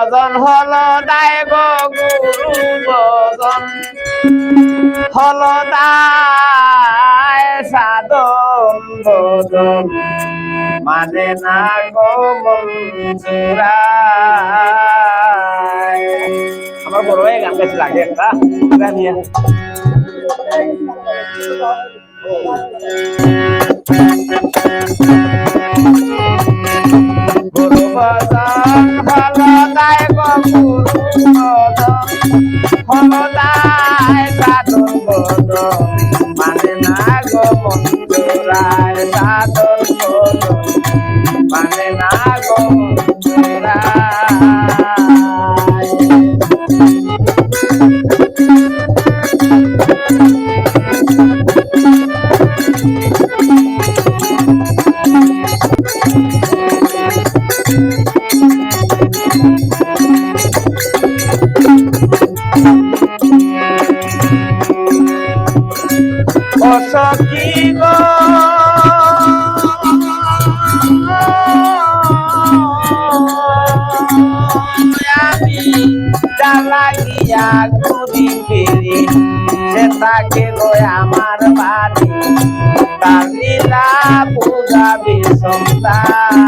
বদন হলো দায় গো গুরু বদন হলো দায় সাধন বদন মানে না গো মঞ্জুরায় আমার বড় ভাই গান গাইছে লাগে, একটা নিয়ে গুরু বদন মানে না গো মঞ্জুরায় সাধন বদন মানে না গো মঞ্জুরায় ও সখী গো? আমি লাগিয়া ঘুরি ফিরি সে তাকে আমার বাড়ি। তার লীলা পূজা বিষমতায়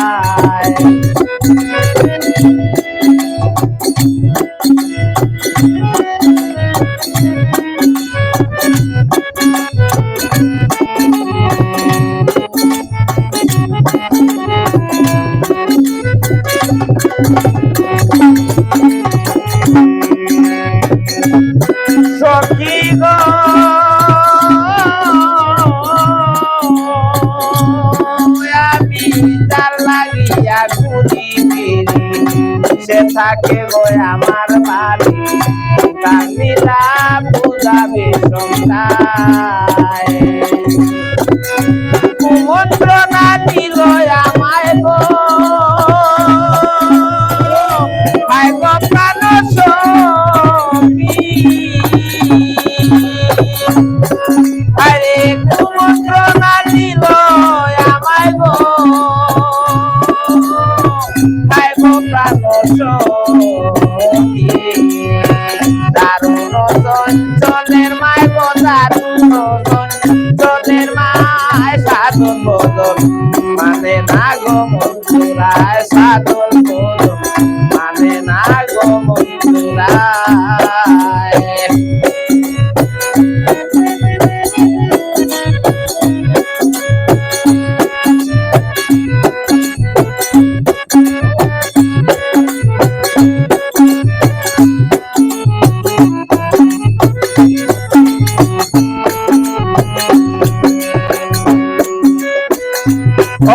সে থাকে আমার বাড়ি। কামিলা পূজা বিষমতায় দারুণ চঞ্চলের মায় দারুণ চঞ্চলের মায় সাধন বদল মানে না গো মঞ্জুরায় সাধন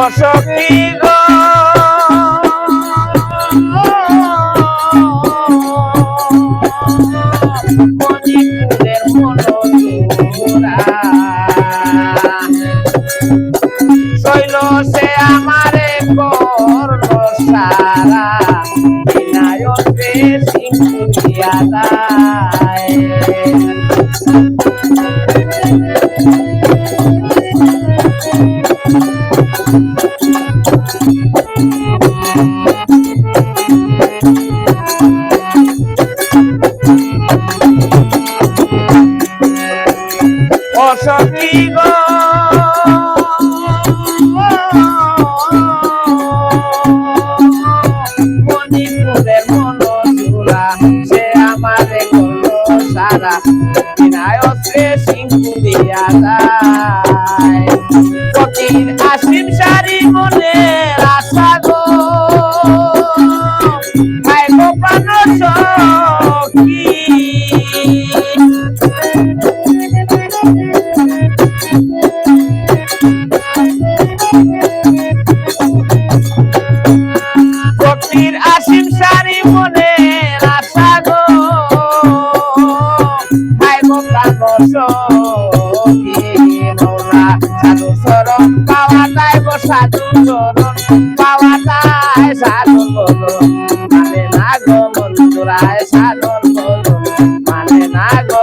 অসখী গো। শৈল সে আমারে অসখী গো মণিপুরের মনোজুরা সে মনে আশা গো। আই মোলা বসো মোলা সাধু সরণ পাওয়া যায় গো সাধু সরণ পাওয়া যায় সাধু বলুন। মানে না গো মন তোরায় সাধন বলুন মানে না গো